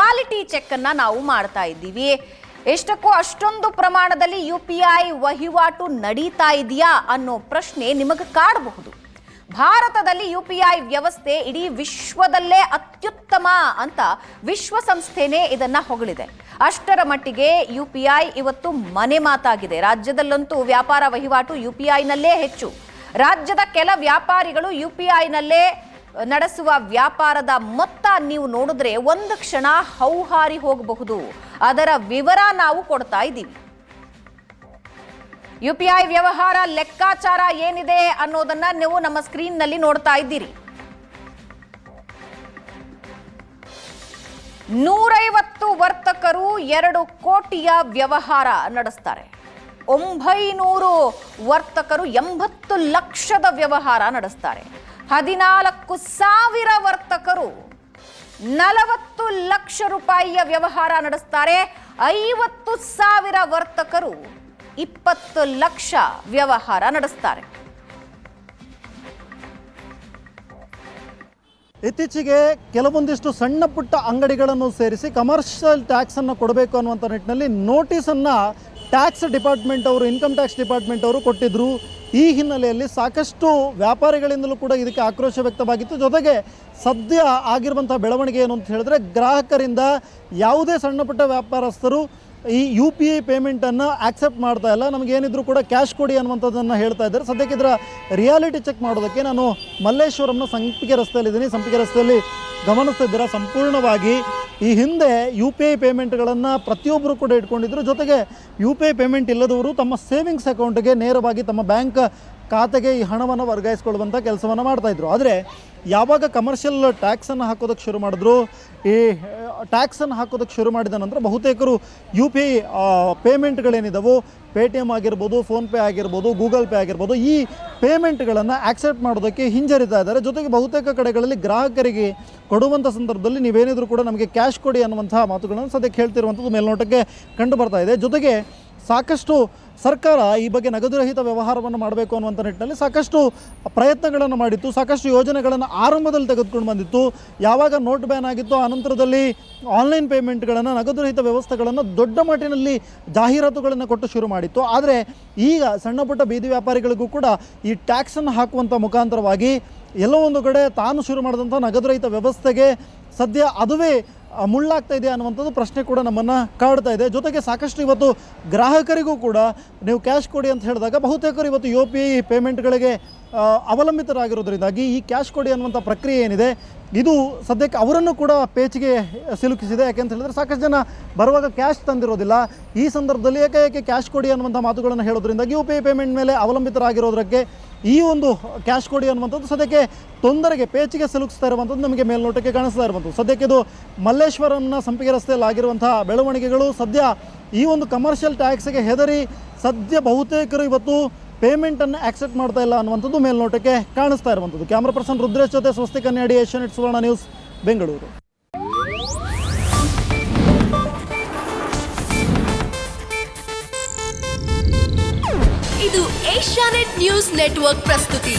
Reality check ಅನ್ನ ನಾವು ಮಾಡ್ತಾ ಇದ್ದೀವಿ. ಎಷ್ಟಕ್ಕೂ ಅಷ್ಟೊಂದು ಪ್ರಮಾಣದಲ್ಲಿ ಯು ಪಿ ಐ ವಹಿವಾಟು ನಡೀತಾ ಇದೆಯಾ ಅನ್ನೋ ಪ್ರಶ್ನೆ ನಿಮಗೆ ಕಾಡಬಹುದು. ಭಾರತದಲ್ಲಿ ಯು ಪಿ ಐ ವ್ಯವಸ್ಥೆ ಇಡೀ ವಿಶ್ವದಲ್ಲೇ ಅತ್ಯುತ್ತಮ ಅಂತ ವಿಶ್ವಸಂಸ್ಥೆನೇ ಇದನ್ನ ಹೊಗಳಿದೆ. ಅಷ್ಟರ ಮಟ್ಟಿಗೆ ಯು ಪಿ ಐ ಇವತ್ತು ಮನೆ ಮಾತಾಗಿದೆ. ರಾಜ್ಯದಲ್ಲಂತೂ ವ್ಯಾಪಾರ ವಹಿವಾಟು ಯು ಪಿ ಐನಲ್ಲೇ ಹೆಚ್ಚು. ರಾಜ್ಯದ ಕೆಲ ವ್ಯಾಪಾರಿಗಳು ಯು ಪಿ ಐನಲ್ಲೇ ನಡೆಸುವ ವ್ಯಾಪಾರದ ಮೊತ್ತ ನೀವು ನೋಡಿದ್ರೆ ಒಂದು ಕ್ಷಣ ಹೌಹಾರಿ ಹೋಗಬಹುದು. ಅದರ ವಿವರ ನಾವು ಕೊಡ್ತಾ ಇದ್ದೀವಿ. ಯು ಪಿ ಐ ವ್ಯವಹಾರ ಲೆಕ್ಕಾಚಾರ ಏನಿದೆ ಅನ್ನೋದನ್ನ ನೀವು ನಮ್ಮ ಸ್ಕ್ರೀನ್ನಲ್ಲಿ ನೋಡ್ತಾ ಇದ್ದೀರಿ. ನೂರೈವತ್ತು ವರ್ತಕರು ಎರಡು ಕೋಟಿಯ ವ್ಯವಹಾರ ನಡೆಸ್ತಾರೆ. ಒಂಬೈನೂರು ವರ್ತಕರು ಎಂಬತ್ತು ಲಕ್ಷದ ವ್ಯವಹಾರ ನಡೆಸ್ತಾರೆ. ಹದಿನಾಲ್ಕು ಸಾವಿರ ವರ್ತಕರು ನಲವತ್ತು ಲಕ್ಷ ರೂಪಾಯಿಯ ವ್ಯವಹಾರ ನಡೆಸ್ತಾರೆ. ಐವತ್ತು ಸಾವಿರ ವರ್ತಕರು ಇಪ್ಪತ್ತು ಲಕ್ಷ ವ್ಯವಹಾರ ನಡೆಸ್ತಾರೆ. ಇತ್ತೀಚೆಗೆ ಕೆಲವೊಂದಿಷ್ಟು ಸಣ್ಣ ಪುಟ್ಟ ಅಂಗಡಿಗಳನ್ನು ಸೇರಿಸಿ ಕಮರ್ಷಿಯಲ್ ಟ್ಯಾಕ್ಸನ್ನು ಕೊಡಬೇಕು ಅನ್ನುವಂಥ ನಿಟ್ಟಿನಲ್ಲಿ ನೋಟಿಸನ್ನು ಟ್ಯಾಕ್ಸ್ ಡಿಪಾರ್ಟ್ಮೆಂಟ್ ಅವರು ಇನ್ಕಮ್ ಟ್ಯಾಕ್ಸ್ ಡಿಪಾರ್ಟ್ಮೆಂಟ್ ಅವರು ಕೊಟ್ಟಿದ್ದರು ಈ ಹಿನ್ನೆಲೆಯಲ್ಲಿ ಸಾಕಷ್ಟು ವ್ಯಾಪಾರಿಗಳಿಂದಲೂ ಕೂಡ ಇದಕ್ಕೆ ಆಕ್ರೋಶ ವ್ಯಕ್ತವಾಗಿತ್ತು. ಜೊತೆಗೆ ಸದ್ಯ ಆಗಿರುವಂಥ ಬೆಳವಣಿಗೆ ಏನು ಅಂತ ಹೇಳಿದ್ರೆ, ಗ್ರಾಹಕರಿಂದ ಯಾವುದೇ ಸಣ್ಣಪುಟ್ಟ ವ್ಯಾಪಾರಸ್ಥರು ಈ ಯು ಪಿ ಐ ಪೇಮೆಂಟನ್ನು ಆಕ್ಸೆಪ್ಟ್ ಮಾಡ್ತಾ ಇಲ್ಲ. ನಮಗೇನಿದ್ರು ಕೂಡ ಕ್ಯಾಶ್ ಕೊಡಿ ಅನ್ನುವಂಥದ್ದನ್ನು ಹೇಳ್ತಾ ಇದ್ದಾರೆ. ಸದ್ಯಕ್ಕೆ ಇದರ ರಿಯಾಲಿಟಿ ಚೆಕ್ ಮಾಡೋದಕ್ಕೆ ನಾನು ಮಲ್ಲೇಶ್ವರಂನ ಸಂಪಿಗೆ ರಸ್ತೆಯಲ್ಲಿದ್ದೀನಿ. ಸಂಪಿಗೆ ರಸ್ತೆಯಲ್ಲಿ ಗಮನಿಸ್ತಾ ಇದ್ದೀರಾ? ಸಂಪೂರ್ಣವಾಗಿ ಈ ಹಿಂದೆ ಯು ಪಿ ಐ ಪೇಮೆಂಟ್ಗಳನ್ನು ಪ್ರತಿಯೊಬ್ಬರು ಕೂಡ ಇಟ್ಕೊಂಡಿದ್ರು. ಜೊತೆಗೆ ಯು ಪಿ ಐ ಪೇಮೆಂಟ್ ಇಲ್ಲದವರು ತಮ್ಮ ಸೇವಿಂಗ್ಸ್ ಅಕೌಂಟ್ಗೆ ನೇರವಾಗಿ ತಮ್ಮ ಬ್ಯಾಂಕ್ ಖಾತೆಗೆ ಈ ಹಣವನ್ನು ವರ್ಗಾಯಿಸ್ಕೊಳ್ಳುವಂಥ ಕೆಲಸವನ್ನು ಮಾಡ್ತಾಯಿದ್ರು ಆದರೆ ಯಾವಾಗ ಕಮರ್ಷಿಯಲ್ ಟ್ಯಾಕ್ಸನ್ನು ಹಾಕೋದಕ್ಕೆ ಶುರು ಮಾಡಿದ್ರು, ಈ ಟ್ಯಾಕ್ಸನ್ನು ಹಾಕೋದಕ್ಕೆ ಶುರು ಮಾಡಿದ ನಂತರ ಬಹುತೇಕರು ಯು ಪಿ ಐ ಪೇಮೆಂಟ್ಗಳೇನಿದ್ದಾವೋ ಪೇ ಟಿ ಎಂ ಆಗಿರ್ಬೋದು, ಫೋನ್ಪೇ ಆಗಿರ್ಬೋದು, ಗೂಗಲ್ ಪೇ ಆಗಿರ್ಬೋದು, ಈ ಪೇಮೆಂಟ್ಗಳನ್ನು ಆಕ್ಸೆಪ್ಟ್ ಮಾಡೋದಕ್ಕೆ ಹಿಂಜರಿತಾ ಇದ್ದಾರೆ. ಜೊತೆಗೆ ಬಹುತೇಕ ಕಡೆಗಳಲ್ಲಿ ಗ್ರಾಹಕರಿಗೆ ಕೊಡುವಂಥ ಸಂದರ್ಭದಲ್ಲಿ ನೀವೇನಿದ್ರು ಕೂಡ ನಮಗೆ ಕ್ಯಾಶ್ ಕೊಡಿ ಅನ್ನುವಂಥ ಮಾತುಗಳನ್ನು ಸದ್ಯಕ್ಕೆ ಹೇಳ್ತಿರುವಂಥದ್ದು ಮೇಲ್ನೋಟಕ್ಕೆ ಕಂಡು ಬರ್ತಾ ಇದೆ. ಜೊತೆಗೆ ಸಾಕಷ್ಟು ಸರ್ಕಾರ ಈ ಬಗ್ಗೆ ನಗದುರಹಿತ ವ್ಯವಹಾರವನ್ನು ಮಾಡಬೇಕು ಅನ್ನುವಂಥ ನಿಟ್ಟಿನಲ್ಲಿ ಸಾಕಷ್ಟು ಪ್ರಯತ್ನಗಳನ್ನು ಮಾಡಿತ್ತು, ಸಾಕಷ್ಟು ಯೋಜನೆಗಳನ್ನು ಆರಂಭದಲ್ಲಿ ತೆಗೆದುಕೊಂಡು ಬಂದಿತ್ತು. ಯಾವಾಗ ನೋಟ್ ಬ್ಯಾನ್ ಆಗಿತ್ತು ಆನಂತರದಲ್ಲಿ ಆನ್ಲೈನ್ ಪೇಮೆಂಟ್ಗಳನ್ನು, ನಗದುರಹಿತ ವ್ಯವಸ್ಥೆಗಳನ್ನು ದೊಡ್ಡ ಮಟ್ಟಿನಲ್ಲಿ ಜಾಹೀರಾತುಗಳನ್ನು ಕೊಟ್ಟು ಶುರು ಮಾಡಿತ್ತು. ಆದರೆ ಈಗ ಸಣ್ಣ ಪುಟ್ಟ ಬೀದಿ ವ್ಯಾಪಾರಿಗಳಿಗೂ ಕೂಡ ಈ ಟ್ಯಾಕ್ಸನ್ನು ಹಾಕುವಂಥ ಮುಖಾಂತರವಾಗಿ ಎಲ್ಲೋ ಒಂದು ಕಡೆ ತಾನು ಶುರು ಮಾಡಿದಂಥ ನಗದುರಹಿತ ವ್ಯವಸ್ಥೆಗೆ ಸದ್ಯ ಅದುವೇ ಮುಳ್ಳಾಗ್ತಾ ಇದೆ ಅನ್ನುವಂಥದ್ದು ಪ್ರಶ್ನೆ ಕೂಡ ನಮ್ಮನ್ನು ಕಾಡ್ತಾ ಇದೆ. ಜೊತೆಗೆ ಸಾಕಷ್ಟು ಇವತ್ತು ಗ್ರಾಹಕರಿಗೂ ಕೂಡ ನೀವು ಕ್ಯಾಶ್ ಕೊಡಿ ಅಂತ ಹೇಳಿದಾಗ ಬಹುತೇಕರು ಇವತ್ತು ಯು ಪಿ ಐ ಪೇಮೆಂಟ್ಗಳಿಗೆ ಅವಲಂಬಿತರಾಗಿರೋದ್ರಿಂದಾಗಿ ಈ ಕ್ಯಾಶ್ ಕೊಡಿ ಅನ್ನುವಂಥ ಪ್ರಕ್ರಿಯೆ ಏನಿದೆ, ಇದು ಸದ್ಯಕ್ಕೆ ಅವರನ್ನು ಕೂಡ ಪೇಚಿಗೆ ಸಿಲುಕಿಸಿದೆ. ಯಾಕೆಂತ ಹೇಳಿದ್ರೆ ಸಾಕಷ್ಟು ಜನ ಬರುವಾಗ ಕ್ಯಾಶ್ ತಂದಿರೋದಿಲ್ಲ. ಈ ಸಂದರ್ಭದಲ್ಲಿ ಏಕೆ ಏಕೆ ಕ್ಯಾಶ್ ಕೊಡಿ ಅನ್ನುವಂಥ ಮಾತುಗಳನ್ನು ಹೇಳೋದ್ರಿಂದಾಗಿ ಯು ಪಿ ಐ ಪೇಮೆಂಟ್ ಮೇಲೆ ಅವಲಂಬಿತರಾಗಿರೋದಕ್ಕೆ ಈ ಒಂದು ಕ್ಯಾಶ್ ಕೊಡಿ ಅನ್ನುವಂಥದ್ದು ಸದ್ಯಕ್ಕೆ ತೊಂದರೆಗೆ ಪೇಚಿಗೆ ಸಿಲುಕಿಸ್ತಾ ಇರುವಂಥದ್ದು ನಮಗೆ ಮೇಲ್ನೋಟಕ್ಕೆ ಕಾಣಿಸ್ತಾ ಇರುವಂಥದ್ದು. ಸದ್ಯಕ್ಕೆ ಇದು ಮಲ್ಲೇಶ್ವರಂನ ಸಂಪಿಗೆ ರಸ್ತೆಯಲ್ಲಿ ಆಗಿರುವಂಥ ಬೆಳವಣಿಗೆಗಳು ಸದ್ಯ ಈ ಒಂದು ಕಮರ್ಷಿಯಲ್ ಟ್ಯಾಕ್ಸ್ಗೆ ಹೆದರಿ ಸದ್ಯ ಬಹುತೇಕರು ಇವತ್ತು ಪೇಮೆಂಟನ್ನು ಆಕ್ಸೆಪ್ಟ್ ಮಾಡ್ತಾ ಇಲ್ಲ ಅನ್ನುವಂಥದ್ದು ಮೇಲ್ನೋಟಕ್ಕೆ ಕಾಣಿಸ್ತಾ ಇರುವಂಥದ್ದು. ಕ್ಯಾಮ್ರಾ ಪರ್ಸನ್ ರುದ್ರೇಶ್ ಜೊತೆ ಸ್ವಸ್ತಿ ಕನ್ನಡಿ ಏಷ್ಯಾ ನೆಟ್ ಸುವರ್ಣ ನ್ಯೂಸ್, ಬೆಂಗಳೂರು. ಇದು ಏಷ್ಯಾನೆಟ್ ನ್ಯೂಸ್ ನೆಟ್ವರ್ಕ್ ಪ್ರಸ್ತುತಿ.